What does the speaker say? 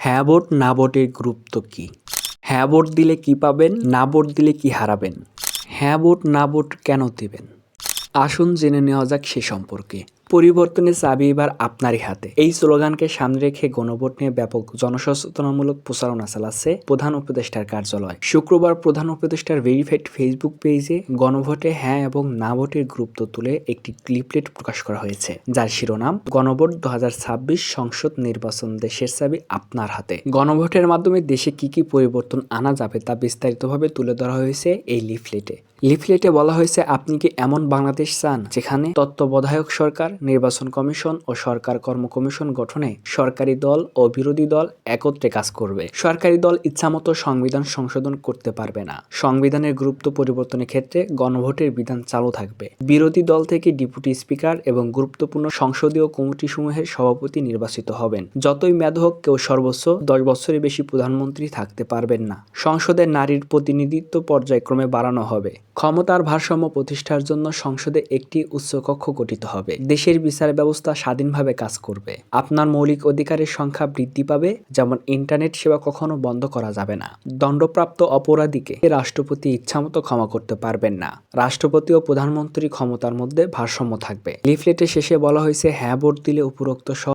হ্যাঁ ভোট, না গুরুত্ব কি? হ্যাঁ ভোট দিলে কি পাবেন, না ভোট দিলে কি হারাবেন? হ্যাঁ ভোট, না ভোট কেন দেবেন? আসুন জেনে নেওয়া যাক সে সম্পর্কে। পরিবর্তনের চাবি এবার আপনারই হাতে। এই স্লোগানকে সামনে রেখে গণভোট নিয়ে ব্যাপক জনসচেতনামূলক প্রচারণা চালাচ্ছে প্রধান উপদেষ্টার কার্যালয়। শুক্রবার প্রধান উপদেষ্টার ভেরিফাইড ফেসবুক পেজে গণভোটে হ্যাঁ এবং না ভোটের গুরুত্ব তুলে একটি ক্লিপলেট প্রকাশ করা হয়েছে, যার শিরোনাম, গণভোট দু হাজার ছাব্বিশ সংসদ নির্বাচন দেশের চাবি আপনার হাতে। গণভোটের মাধ্যমে দেশে কি কি পরিবর্তন আনা যাবে তা বিস্তারিতভাবে তুলে ধরা হয়েছে এই লিফলেটে। লিফলেটে বলা হয়েছে, আপনি কি এমন বাংলাদেশ চান যেখানে তত্ত্বাবধায়ক সরকার নির্বাচন কমিশন ও সরকার কর্ম কমিশন গঠনে সরকারি দল ও বিরোধী দল একত্রে কাজ করবে। সরকারি দল ইচ্ছামতো সংবিধান সংশোধন করতে পারবে না। সংবিধানের গুরুত্ব পরিবর্তনের ক্ষেত্রে গণভোটের বিধান চালু থাকবে। বিরোধী দল থেকে ডেপুটি স্পিকার এবং গুরুত্বপূর্ণ সংসদীয় কমিটি সমূহের সভাপতি নির্বাচিত হবেন। যতই মেয়াদ হোক, কেউ সর্বোচ্চ দশ বছরের বেশি প্রধানমন্ত্রী থাকতে পারবেন না। সংসদে নারীর প্রতিনিধিত্ব পর্যায়ক্রমে বাড়ানো হবে। ক্ষমতার ভারসাম্য প্রতিষ্ঠার জন্য সংসদে একটি উচ্চকক্ষ গঠিত হবে। দেশের বিচার ব্যবস্থা স্বাধীনভাবে কাজ করবে। আপনার মৌলিক অধিকারের সংখ্যা বৃদ্ধি পাবে, যেমন ইন্টারনেট সেবা কখনো বন্ধ করা যাবে না। দণ্ডপ্রাপ্ত অপরাধীকে রাষ্ট্রপতি ইচ্ছামতো ক্ষমা করতে পারবেন না। রাষ্ট্রপতি ও প্রধানমন্ত্রী ক্ষমতার মধ্যে ভারসাম্য থাকবে। লিফলেটের শেষে বলা হয়েছে হ্যাঁ ভোট দিলে উপরোক্ত সব